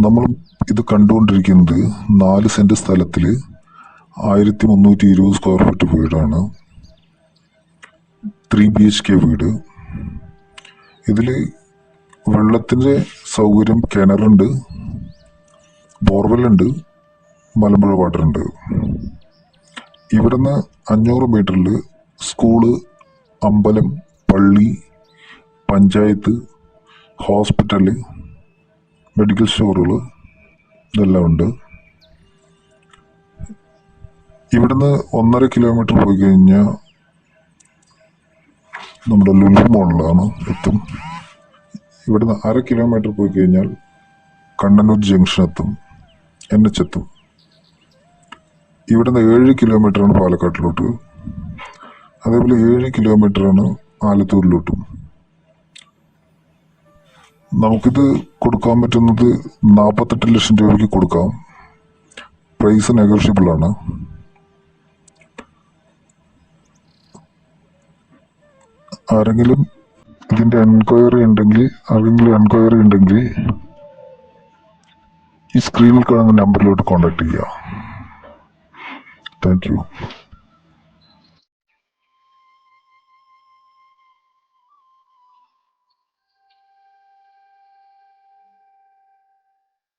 നമ്മൾ ഇത് കണ്ടുകൊണ്ടിരിക്കുന്നത് നാല് സെന്റ് സ്ഥലത്തിൽ ആയിരത്തി മുന്നൂറ്റി ഇരുപത് സ്ക്വയർ ഫീറ്റ് വീടാണ്. ത്രീ ബി എച്ച് കെ വീട്. ഇതിൽ വെള്ളത്തിന്റെ സൗകര്യം കിണറുണ്ട് ബോർവെല്ലുണ്ട് മലമ്പുഴ വാട്ടറുണ്ട്. ഇവിടുന്ന് അഞ്ഞൂറ് മീറ്ററിൽ സ്കൂൾ അമ്പലം പള്ളി പഞ്ചായത്ത് ഹോസ്പിറ്റൽ മെഡിക്കൽ സ്റ്റോറുകൾ ഇതെല്ലാം ഉണ്ട്. ഇവിടുന്ന് ഒന്നര കിലോമീറ്റർ പോയി കഴിഞ്ഞാൽ നമ്മുടെ ലുലു മോളിലാണ് എത്തും. ഇവിടുന്ന് അര കിലോമീറ്റർ പോയി കഴിഞ്ഞാൽ കണ്ണനൂർ ജംഗ്ഷൻ എത്തും എൻ എച്ച് എത്തും. ഇവിടുന്ന് ഏഴ് കിലോമീറ്ററാണ് പാലക്കാട്ടിലോട്ട്. അതേപോലെ ഏഴ് കിലോമീറ്ററാണ് ആലത്തൂരിലോട്ടും. നമുക്കിത് കൊടുക്കാൻ പറ്റുന്നത് നാൽപ്പത്തെട്ട് ലക്ഷം രൂപയ്ക്ക് കൊടുക്കാം. പ്രൈസ് നെഗോഷ്യബിൾ ആണ്. ആരെങ്കിലും ഇതിന്റെ എൻക്വയറി ഉണ്ടെങ്കിൽ ആരെങ്കിലും എൻക്വയറി ഉണ്ടെങ്കിൽ ഈ സ്ക്രീനിൽ കാണുന്ന നമ്പറിലോട്ട് കോൺടാക്ട് ചെയ്യുക താങ്ക് യു